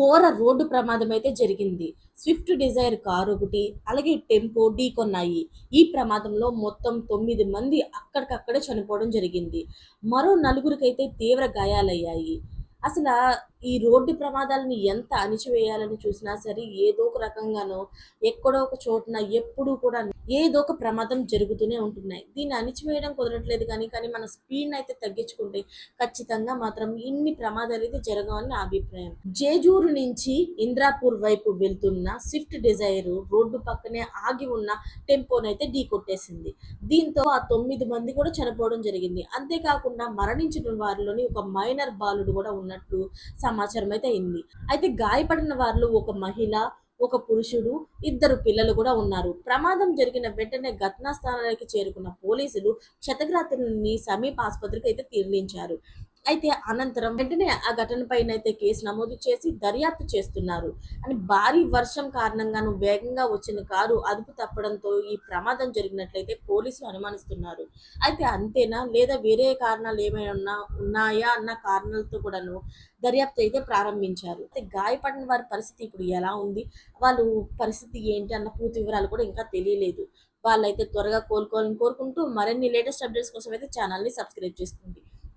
ఘోర రోడ్డు ప్రమాదం అయితే జరిగింది. స్విఫ్ట్ డిజైర్ కారు ఒకటి అలాగే టెంపో ఢీకొన్నాయి ఈ ప్రమాదంలో మొత్తం తొమ్మిది మంది అక్కడికక్కడే చనిపోవడం జరిగింది. మరో నలుగురికైతే తీవ్ర గాయాలయ్యాయి. అసలు ఈ రోడ్డు ప్రమాదాలను ఎంత అణిచివేయాలని చూసినా సరే ఏదో ఒక రకంగానో ఎక్కడో ఒక చోటున ఎప్పుడూ కూడా ఏదో ఒక ప్రమాదం జరుగుతూనే ఉంటున్నాయి. దీన్ని అణిచివేయడం కుదరట్లేదు కానీ కానీ మన స్పీడ్ అయితే తగ్గించుకుంటే ఖచ్చితంగా మాత్రం ఇన్ని ప్రమాదాలు అయితే జరగవని నా అభిప్రాయం. జేజూరు నుంచి ఇంద్రాపూర్ వైపు వెళ్తున్న స్విఫ్ట్ డిజైర్ రోడ్డు పక్కనే ఆగి ఉన్న టెంపోనైతే ఢీ కొట్టేసింది. దీంతో ఆ తొమ్మిది మంది కూడా చనిపోవడం జరిగింది. అంతేకాకుండా మరణించిన వారిలోని ఒక మైనర్ బాలుడు కూడా ఉన్నట్లు సమాచారం అయితే అయింది. అయితే గాయపడిన వారిలో ఒక మహిళ ఒక పురుషుడు ఇద్దరు పిల్లలు కూడా ఉన్నారు. ప్రమాదం జరిగిన వెంటనే ఘటనా స్థానానికి చేరుకున్న పోలీసులు క్షతగ్రాతులని సమీప ఆసుపత్రికి అయితే తరలించారు. అయితే అనంతరం వెంటనే ఆ ఘటన పైన అయితే కేసు నమోదు చేసి దర్యాప్తు చేస్తున్నారు. అని భారీ వర్షం కారణంగాను వేగంగా వచ్చిన కారు అదుపు తప్పడంతో ఈ ప్రమాదం జరిగినట్లయితే పోలీసులు అనుమానిస్తున్నారు. అయితే అంతేనా? లేదా వేరే కారణాలు ఏమైనా ఉన్నాయా అన్న కారణాలతో కూడాను దర్యాప్తు అయితే ప్రారంభించారు. అయితే గాయపడిన వారి పరిస్థితి ఇప్పుడు ఎలా ఉంది? వాళ్ళు పరిస్థితి ఏంటి అన్న పూర్తి వివరాలు కూడా ఇంకా తెలియలేదు. వాళ్ళైతే త్వరగా కోలుకోవాలని కోరుకుంటూ మరిన్ని లేటెస్ట్ అప్డేట్స్ కోసం అయితే ఛానల్ని సబ్స్క్రైబ్ చేసుకోండి.